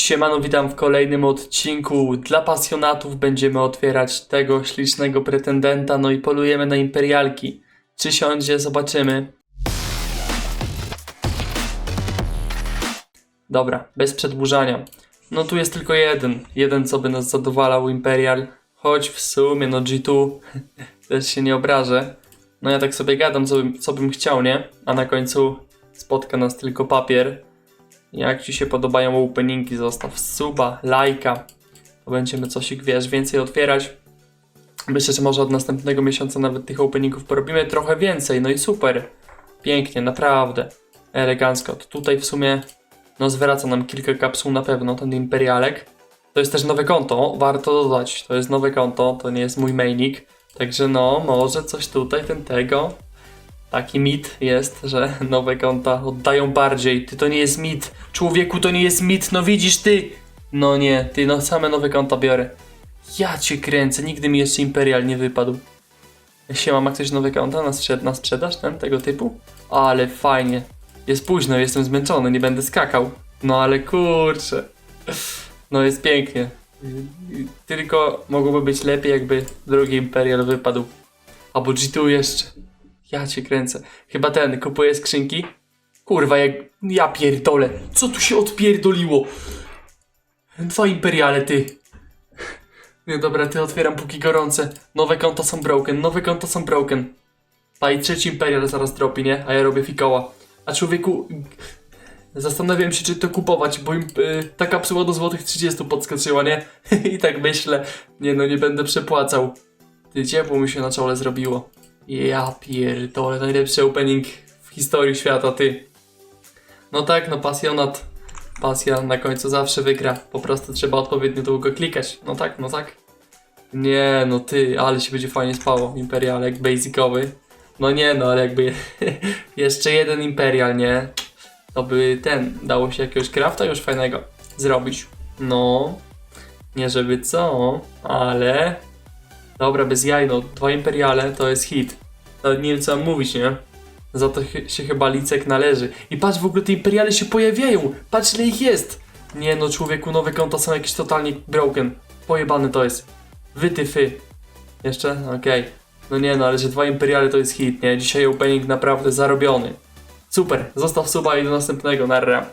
Siemano, witam w kolejnym odcinku. Dla pasjonatów będziemy otwierać tego ślicznego pretendenta, no i polujemy na imperialki. Czy siądzie, zobaczymy. Dobra, bez przedłużania. No tu jest tylko jeden, jeden co by nas zadowalał, Imperial. Choć w sumie, no G2 też się nie obrażę. No ja tak sobie gadam, co bym, co bym chciał, nie? A na końcu spotka nas tylko papier. Jak Ci się podobają openingi, zostaw suba, lajka. To będziemy coś, wiesz, więcej otwierać. Myślę, że może od następnego miesiąca nawet tych openingów porobimy trochę więcej, no i super. Pięknie, naprawdę. Elegancko. To tutaj w sumie, no zwraca nam kilka kapsuł na pewno, ten imperialek. To jest też nowe konto, warto dodać. To jest nowe konto, to nie jest mój mainik. Także no, może coś tutaj, ten tego. Taki mit jest, że nowe konta oddają bardziej. Ty to nie jest mit. Człowieku, to nie jest mit, no widzisz ty. No nie, ty no same nowe konta biorę. Ja cię kręcę, nigdy mi jeszcze Imperial nie wypadł. Siema, ma ktoś nowe konta na, sprzed na sprzedaż, ten, tego typu? Ale fajnie. Jest późno, jestem zmęczony, nie będę skakał. No ale kurczę. No jest pięknie. Tylko mogłoby być lepiej, jakby drugi Imperial wypadł. Albo G2 jeszcze. Ja cię kręcę. Chyba ten, kupuje skrzynki. Kurwa, jak... Ja pierdolę. Co tu się odpierdoliło? Dwa imperiale, ty. Nie, dobra, ty otwieram póki gorące. Nowe konta są broken, nowe konta są broken. A i trzeci imperial zaraz dropi, nie? A ja robię fikoła. A człowieku... Zastanawiam się, czy to kupować, bo im, y, ta kapsuła do złotych 30 podskoczyła, nie? I tak myślę, nie no, nie będę przepłacał. Ty, ciepło mi się na czole zrobiło. Ja pierdolę, najlepszy opening w historii świata, ty. No tak, no pasjonat. Pasja na końcu zawsze wygra. Po prostu trzeba odpowiednio długo klikać. No tak, no tak. Nie, no ty, ale się będzie fajnie spało. Imperialek basicowy. No nie, no ale jakby jeszcze jeden Imperial, nie? To by ten, dało się jakiegoś crafta już fajnego zrobić. No, nie żeby co, ale Dobra, bez jaj, no, dwa imperiale to jest hit. Nawet nie wiem co mam mówić, nie? Za to się chyba Licek należy. I patrz, w ogóle te imperiale się pojawiają! Patrz ile ich jest! Nie no, człowieku, nowe konta są jakieś totalnie broken. Pojebane to jest. Wytyfy. Jeszcze? Okej. No nie no, ale że dwa imperiale to jest hit, nie? Dzisiaj opening naprawdę zarobiony. Super, zostaw suba i do następnego, narra.